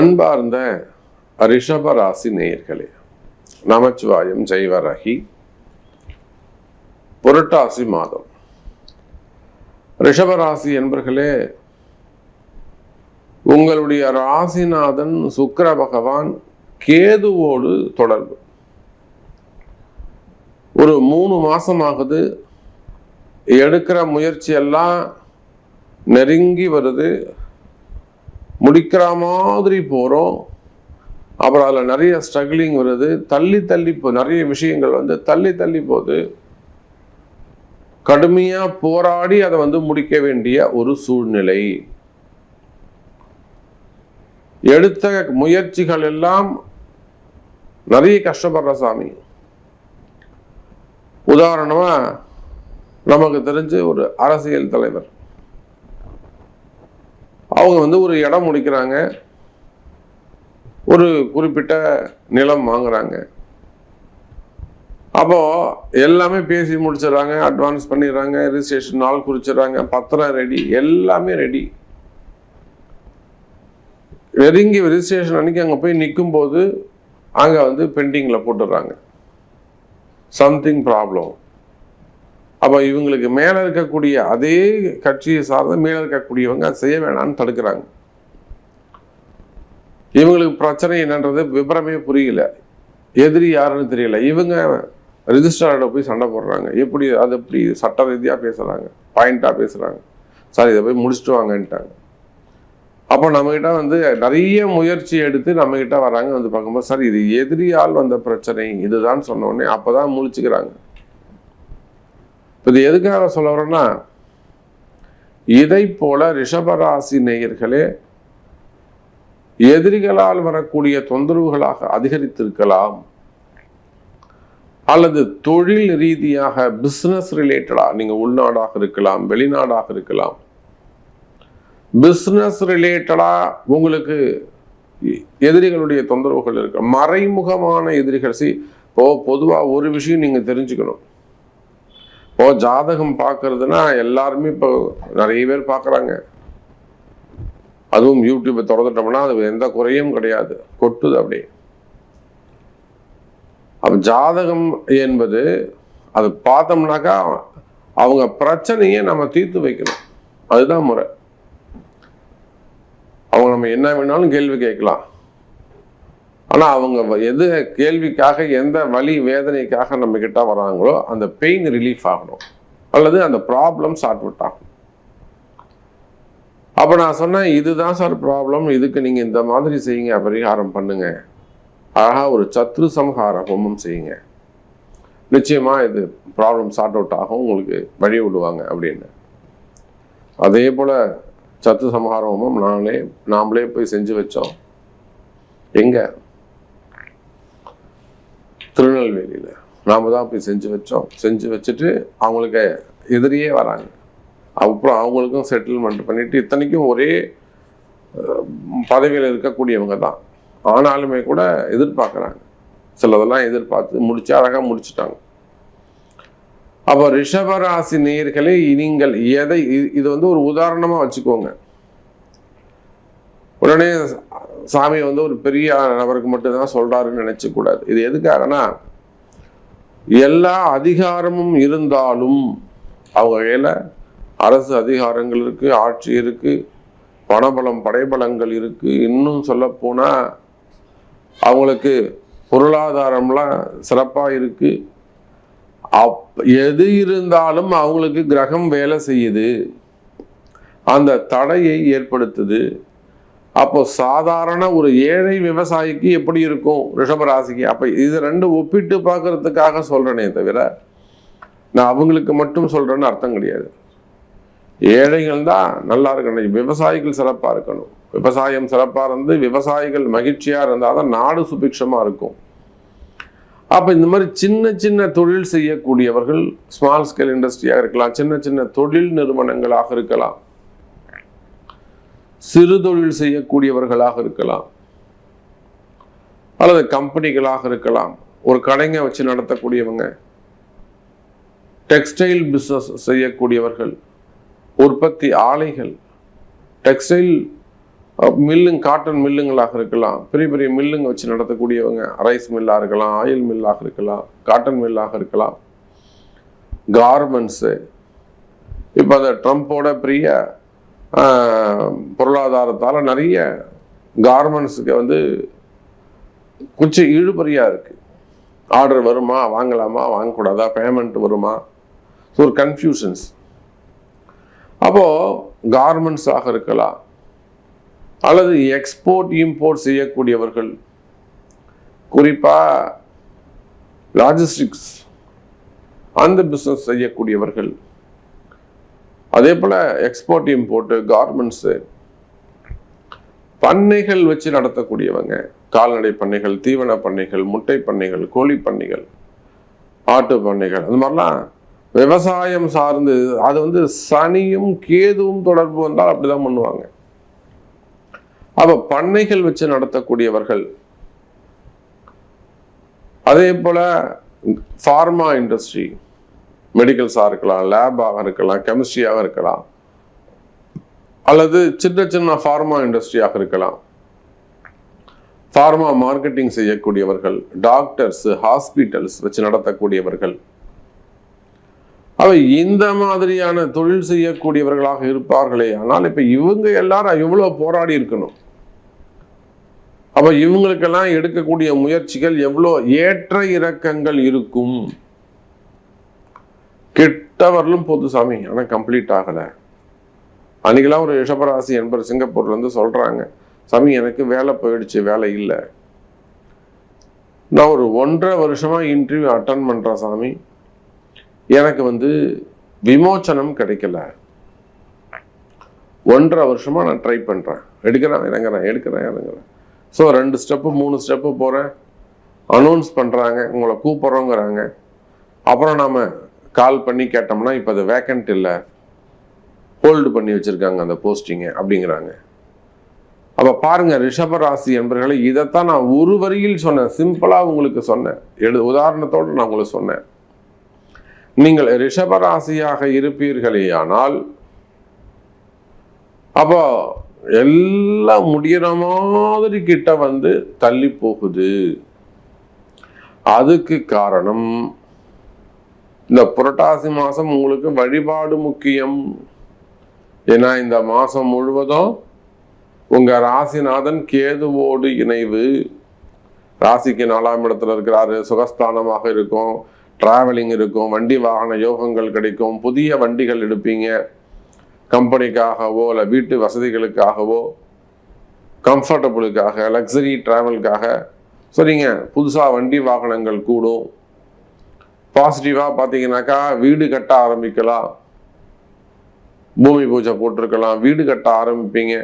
அன்பார்ந்த ரிஷப ராசி நேயர்களே நமச்சிவாயம் ஜெய்வரகி. புரட்டாசி மாதம். ரிஷபராசி என்பர்களே உங்களுடைய ராசிநாதன் சுக்கர பகவான் கேதுவோடு தொடர்பு. ஒரு மூணு மாசம் ஆகுது எடுக்கிற முயற்சி எல்லாம் நெருங்கி வருது. முடிக்கிற மாதிரி போகிறோம் அப்புறம் அதில் நிறைய ஸ்ட்ரகிளிங் வருது. தள்ளி தள்ளி போ நிறைய விஷயங்கள் வந்து தள்ளி தள்ளி போகுது கடுமையாக போராடி அதை வந்து முடிக்க வேண்டிய ஒரு சூழ்நிலை. எடுத்த முயற்சிகள் எல்லாம் நிறைய கஷ்டப்படுற சாமி. உதாரணமாக நமக்கு தெரிஞ்ச ஒரு அரசியல் தலைவர். அவங்க வந்து ஒரு இடம் முடிக்கிறாங்க. ஒரு குறிப்பிட்ட நிலம் வாங்குறாங்க. அப்போ எல்லாமே பேசி முடிச்சிடுறாங்க அட்வான்ஸ் பண்ணிடுறாங்க ரிஜிஸ்ட்ரேஷன் நாள் குறிச்சிடுறாங்க பத்திரம் ரெடி எல்லாமே ரெடி நெருங்கி ரிஜிஸ்ட்ரேஷன் அன்னைக்கு அங்கே போய் நிற்கும் போது அங்கே வந்து பெண்டிங்கில் போட்டுடுறாங்க. சம்திங் ப்ராப்ளம் அப்போ இவங்களுக்கு மேலே இருக்கக்கூடிய அதே கட்சியை சார்ந்த மேலே இருக்கக்கூடியவங்க அதை செய்ய வேணாம்னு தடுக்கிறாங்க. இவங்களுக்கு பிரச்சனை என்னன்றது விவரமே புரியல. எதிரி யாருன்னு தெரியல. இவங்க ரிஜிஸ்ட்ரார்ட போய் சண்டை போடுறாங்க. எப்படி அது எப்படி சட்ட ரீதியாக பேசுகிறாங்க பாயிண்ட்டாக பேசுகிறாங்க சார் இதை போய் முடிச்சுட்டு வாங்கன்ட்டாங்க. அப்போ நம்மகிட்ட வந்து நிறைய முயற்சி எடுத்து நம்மகிட்ட வராங்க. வந்து பார்க்கும்போது சார் இது எதிரியால் வந்த பிரச்சனை. இதுதான் சொன்னோடனே அப்போ தான் முழிச்சுக்கிறாங்க. இப்போ இது எதுக்காக சொல்ல வரேன்னா இதை போல ரிஷபராசி நேயர்களே எதிரிகளால் வரக்கூடிய தொந்தரவுகளாக அதிகரித்திருக்கலாம். அல்லது தொழில் ரீதியாக பிஸ்னஸ் ரிலேட்டடாக நீங்கள் உள்நாடாக இருக்கலாம் வெளிநாடாக இருக்கலாம். பிஸ்னஸ் ரிலேட்டடாக உங்களுக்கு எதிரிகளுடைய தொந்தரவுகள் இருக்கு. மறைமுகமான எதிரிகள் சி இப்போ பொதுவாக ஒரு விஷயம் நீங்கள் தெரிஞ்சுக்கணும். இப்போ ஜாதகம் பார்க்கறதுனா எல்லாருமே இப்போ நிறைய பேர் பார்க்குறாங்க. அதுவும் யூடியூப்பை திறந்துட்டோம்னா அது எந்த குறையும் கிடையாது. கொட்டுது அப்படியே. அப்போ ஜாதகம் என்பது அது பார்த்தோம்னாக்கா அவங்க பிரச்சனையை நம்ம தீர்த்து வைக்கணும். அதுதான் முறை. அவங்க நம்ம என்ன வேணாலும் கேள்வி கேட்கலாம். ஆனால் அவங்க எது கேள்விக்காக எந்த வழி வேதனைக்காக நம்ம கிட்ட வராங்களோ அந்த பெயின் ரிலீஃப் ஆகணும். அல்லது அந்த ப்ராப்ளம் சார்ட் அவுட் ஆகும் அப்போ நான் சொன்னேன் இதுதான் சார் ப்ராப்ளம் இதுக்கு நீங்கள் இந்த மாதிரி செய்யுங்க பரிகாரம் பண்ணுங்க. அழகாக ஒரு சத்ரு சம்ஹார ஹோமம் செய்யுங்க. நிச்சயமாக இது ப்ராப்ளம் சார்ட் அவுட் ஆகும். உங்களுக்கு வழி விடுவாங்க அப்படின்னு. அதே போல் சத்து சம்ஹார ஹோமம் நாங்களே நாமளே போய் செஞ்சு வச்சோம். எங்கே? திருநெல்வேலியில். நாம தான் போய் செஞ்சு வச்சோம். செஞ்சு வச்சுட்டு அவங்களுக்கு எதிரியே வராங்க. அப்புறம் அவங்களுக்கும் செட்டில்மெண்ட் பண்ணிட்டு இத்தனைக்கும் ஒரே பதவியில் இருக்கக்கூடியவங்க தான். ஆனாலுமே கூட எதிர்பார்க்குறாங்க. சிலதெல்லாம் எதிர்பார்த்து முடிச்சு அழகாக முடிச்சுட்டாங்க. அப்போ ரிஷபராசி நேயர்களே நீங்கள் எதை இது- இது வந்து ஒரு உதாரணமாக வச்சுக்கோங்க. உடனே சாமி வந்து ஒரு பெரிய நபருக்கு மட்டும்தான் சொல்கிறாருன்னு நினைச்ச இது எதுக்காகனா எல்லா அதிகாரமும் இருந்தாலும் அவங்க கையில் அரசு அதிகாரங்கள் இருக்குது ஆட்சி இருக்குது பணபலம் படைபலங்கள் இருக்குது இன்னும் சொல்லப்போனால் அவங்களுக்கு பொருளாதாரம்லாம் சிறப்பாக இருக்குது அப் எது இருந்தாலும் அவங்களுக்கு கிரகம் வேலை செய்யுது. அந்த தடையை ஏற்படுத்துது. அப்போ சாதாரண ஒரு ஏழை விவசாயிக்கு எப்படி இருக்கும் ரிஷபராசிக்கு அப்ப இது ரெண்டு ஒப்பிட்டு பார்க்கறதுக்காக சொல்றேனே தவிர நான் அவங்களுக்கு மட்டும் சொல்றேன்னு அர்த்தம் கிடையாது. ஏழைகள் தான் நல்லா இருக்கணும். விவசாயிகள் சிறப்பா இருக்கணும். விவசாயம் சிறப்பா இருந்து விவசாயிகள் மகிழ்ச்சியா இருந்தால் தான் நாடு சுபிக்ஷமா இருக்கும். அப்ப இந்த மாதிரி சின்ன சின்ன தொழில் செய்யக்கூடியவர்கள் ஸ்மால் ஸ்கேல் இண்டஸ்ட்ரியாக இருக்கலாம் சின்ன சின்ன தொழில் நிறுவனங்களாக இருக்கலாம். சிறு தொழில் செய்யக்கூடியவர்களாக இருக்கலாம். அல்லது கம்பெனிகளாக இருக்கலாம். ஒரு கடைங்க வச்சு நடத்தக்கூடியவங்க. டெக்ஸ்டைல் பிஸ்னஸ் செய்யக்கூடியவர்கள். உற்பத்தி ஆலைகள். டெக்ஸ்டைல் மில்லுங் காட்டன் மில்லுங்களாக இருக்கலாம். பெரிய பெரிய மில்லுங்க வச்சு நடத்தக்கூடியவங்க. ரைஸ் மில்லாக இருக்கலாம் ஆயில் மில்லாக இருக்கலாம் காட்டன் மில்லாக இருக்கலாம். கார்மெண்ட்ஸு இப்போ அந்த ட்ரம்ப்போட பெரிய பொருளாதாரத்தால் நிறைய கார்மெண்ட்ஸுக்கு வந்து கொஞ்சம் இழுபறியாக இருக்குது ஆர்டர் வருமா வாங்கலாமா வாங்கக்கூடாதா பேமெண்ட் வருமா? ஸோ ஒரு கன்ஃபியூஷன்ஸ் அப்போது கார்மெண்ட்ஸாக இருக்கலாம். அல்லது எக்ஸ்போர்ட் இம்போர்ட் செய்யக்கூடியவர்கள் குறிப்பாக லாஜிஸ்டிக்ஸ் அந்த பிஸ்னஸ் செய்யக்கூடியவர்கள் அதே போல் எக்ஸ்போர்ட் இம்போர்ட்டு கார்மெண்ட்ஸு பண்ணைகள் வச்சு நடத்தக்கூடியவங்க. கால்நடை பண்ணைகள் தீவன பண்ணைகள் முட்டை பண்ணைகள் கோழி பண்ணைகள் ஆட்டு பண்ணைகள் அந்த மாதிரிலாம் விவசாயம் சார்ந்து அது வந்து சனியும் கேதுவும் தொடர்பு வந்தால் அப்படிதான் பண்ணுவாங்க. அப்போ பண்ணைகள் வச்சு நடத்தக்கூடியவர்கள் அதே போல் ஃபார்மா இண்டஸ்ட்ரி மெடிக்கல்ஸாக இருக்கலாம் லேபாக இருக்கலாம் கெமிஸ்ட்ரியாக இருக்கலாம். அல்லது சின்ன சின்ன ஃபார்மா இண்டஸ்ட்ரியாக இருக்கலாம். ஃபார்மா மார்க்கெட்டிங் செய்யக்கூடியவர்கள் டாக்டர்ஸ் ஹாஸ்பிட்டல்ஸ் வச்சு நடத்தக்கூடியவர்கள். அவை இந்த மாதிரியான தொழில் செய்யக்கூடியவர்களாக இருப்பார்களே ஆனால் இப்போ இவங்க எல்லாரும் எவ்வளவு போராடி இருக்கணும். அப்போ இவங்களுக்கெல்லாம் எடுக்கக்கூடிய முயற்சிகள் எவ்வளோ ஏற்ற இறக்கங்கள் இருக்கும். கிட்ட வரலும் போது சாமி ஆனால் கம்ப்ளீட் ஆகலை. அன்றைக்கெல்லாம் ஒரு ரிஷபராசி என்பர் சிங்கப்பூர்லேருந்து சொல்கிறாங்க சாமி எனக்கு வேலை போயிடுச்சு வேலை இல்லை. நான் ஒரு ஒன்றரை வருஷமாக இன்டர்வியூ அட்டன் பண்ணுறேன் சாமி. எனக்கு வந்து விமோச்சனம் கிடைக்கல. ஒன்றரை வருஷமாக நான் ட்ரை பண்ணுறேன் எடுக்கிறேன் இறங்குறேன் எடுக்கிறேன் இறங்குறேன். ஸோ ரெண்டு ஸ்டெப்பு மூணு ஸ்டெப்பு போகிறேன் அனௌன்ஸ் பண்ணுறாங்க உங்களை கூப்பிட்றோங்கிறாங்க. அப்புறம் நாம் கால் பண்ணி கேட்டோம்னா இப்போ அது வேக்கண்ட் இல்லை. ஹோல்டு பண்ணி வச்சிருக்காங்க அந்த போஸ்டிங்கை அப்படிங்கிறாங்க. அப்போ பாருங்கள் ரிஷப ராசி என்பர்களை இதைத்தான் நான் ஒரு வரியில் சொன்னேன். சிம்பிளாக உங்களுக்கு சொன்னேன். எழு உதாரணத்தோடு நான் உங்களுக்கு சொன்னேன். நீங்கள் ரிஷப ராசியாக இருப்பீர்களேயானால் அப்போ எல்லாம் முடியிற மாதிரி கிட்ட வந்து தள்ளி போகுது. அதுக்கு காரணம் இந்த புரட்டாசி மாதம் உங்களுக்கு வழிபாடு முக்கியம். ஏன்னா இந்த மாதம் முழுவதும் உங்கள் ராசிநாதன் கேதுவோடு இணைவு. ராசிக்கு நாலாம் இடத்துல இருக்கிறாரு சுகஸ்தானமாக இருக்கும் டிராவலிங் இருக்கும் வண்டி வாகன யோகங்கள் கிடைக்கும் புதிய வண்டிகள் எடுப்பீங்க. கம்பெனிக்காகவோ இல்லை வீட்டு வசதிகளுக்காகவோ கம்ஃபர்டபுளுக்காக லக்ஸரி டிராவலுக்காக சரிங்க புதுசாக வண்டி வாகனங்கள் கூடும். பாசிட்டிவாக பார்த்தீங்கன்னாக்கா வீடு கட்ட ஆரம்பிக்கலாம். பூமி பூஜை போட்டிருக்கலாம் வீடு கட்ட ஆரம்பிப்பீங்க.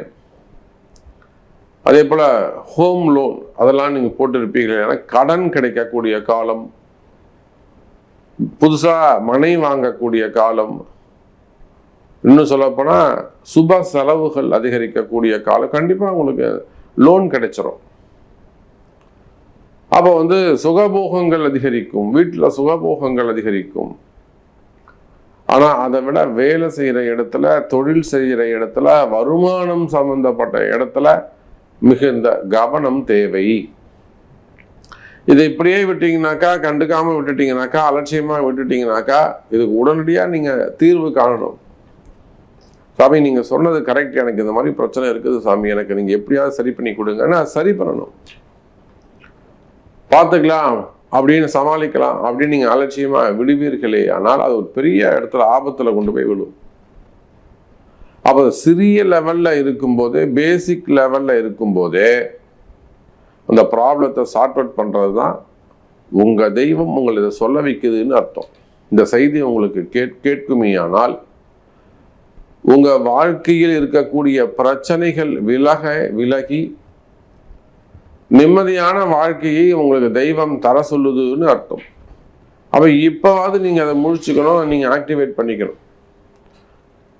அதே போல் ஹோம் லோன் அதெல்லாம் நீங்கள் போட்டிருப்பீங்க ஏன்னா கடன் கிடைக்கக்கூடிய காலம். புதுசாக மனை வாங்கக்கூடிய காலம். இன்னும் சொல்லப்போனால் சுப செலவுகள் அதிகரிக்கக்கூடிய காலம். கண்டிப்பாக உங்களுக்கு லோன் கிடைச்சிரும். அப்போ வந்து சுகபோகங்கள் அதிகரிக்கும். வீட்டில் சுகபோகங்கள் அதிகரிக்கும். ஆனால் அதை விட வேலை செய்கிற இடத்துல தொழில் செய்கிற இடத்துல வருமானம் சம்பந்தப்பட்ட இடத்துல மிகுந்த கவனம் தேவை. இதை இப்படியே விட்டீங்கனாக்கா கண்டுக்காமல் விட்டுட்டீங்கனாக்கா அலட்சியமாக விட்டுட்டீங்கனாக்கா இதுக்கு உடனடியாக நீங்கள் தீர்வு காணணும். சாமி நீங்கள் சொன்னது கரெக்ட் எனக்கு இந்த மாதிரி பிரச்சனை இருக்குது சாமி. எனக்கு நீங்கள் எப்படியாவது சரி பண்ணி கொடுங்க நான் சரி பண்ணணும். பார்த்துக்கலாம் அப்படின்னு சமாளிக்கலாம் அப்படின்னு நீங்கள் அலட்சியமாக விடுவீர்களே. ஆனால் அது ஒரு பெரிய இடத்துல ஆபத்தில் கொண்டு போய் விடும் அப்போ சிறிய லெவலில் இருக்கும்போதே பேசிக் லெவலில் இருக்கும்போதே அந்த ப்ராப்ளத்தை சார்ட் அவுட் பண்ணுறது தான் உங்கள் தெய்வம் உங்களை இதை சொல்ல வைக்குதுன்னு அர்த்தம். இந்த செய்தி உங்களுக்கு கேட் கேட்குமேயானால் உங்கள் வாழ்க்கையில் இருக்கக்கூடிய பிரச்சனைகள் விலக விலகி நிம்மதியான வாழ்க்கையை உங்களுக்கு தெய்வம் தர சொல்லுதுன்னு அர்த்தம். அப்ப இப்போவாவது நீங்க அதை முழிச்சுக்கணும் நீங்க ஆக்டிவேட் பண்ணிக்கணும்.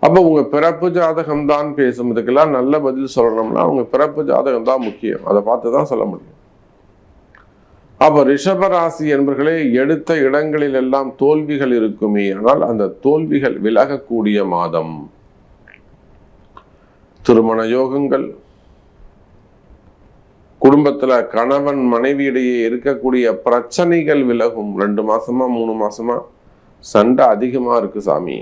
அப்போ உங்க பிறப்பு ஜாதகம் தான் பேசும். இதுக்கெல்லாம் நல்ல பதில் சொல்லணும்னா உங்க பிறப்பு ஜாதகம் தான் முக்கியம். அதை பார்த்து தான் சொல்ல முடியும். அப்போ ரிஷபராசி என்பர்களே எடுத்த இடங்களில் எல்லாம் தோல்விகள் இருக்குமே. ஆனால் அந்த தோல்விகள் விலகக்கூடிய மாதம். திருமண யோகங்கள் குடும்பத்தில் கணவன் மனைவியிடையே இருக்கக்கூடிய பிரச்சனைகள் விலகும். ரெண்டு மாசமா மூணு மாசமா சண்டை அதிகமாக இருக்கு சாமி.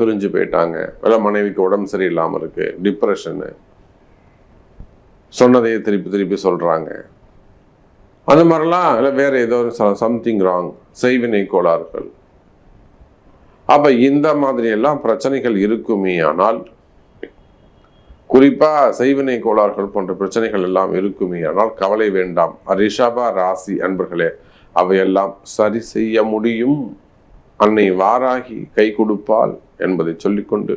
பிரிஞ்சு போயிட்டாங்க. இல்ல மனைவிக்கு உடம்பு சரியில்லாமல் இருக்கு. டிப்ரெஷனு சொன்னதையே திருப்பி திருப்பி சொல்கிறாங்க அந்த மாதிரிலாம் இல்லை வேற ஏதோ சம்திங் ராங் செய்வினை கோளாறுகள். அப்போ இந்த மாதிரியெல்லாம் பிரச்சனைகள் இருக்குமே ஆனால் குறிப்பாக செய்வினை கோளாறுகள் போன்ற பிரச்சனைகள் எல்லாம் இருக்குமே. ஆனால் கவலை வேண்டாம். ரிஷபா ராசி அன்பர்களே அவையெல்லாம் சரி செய்ய முடியும். அன்னை வாராகி கை கொடுப்பாள் என்பதை சொல்லிக்கொண்டு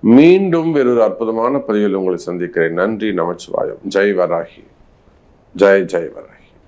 மீண்டும் வேறொரு அற்புதமான பதிவில் உங்களை சந்திக்கிறேன். நன்றி நமச்சிவாயம். ஜெய் வராகி. ஜெய் ஜெய் வராகி.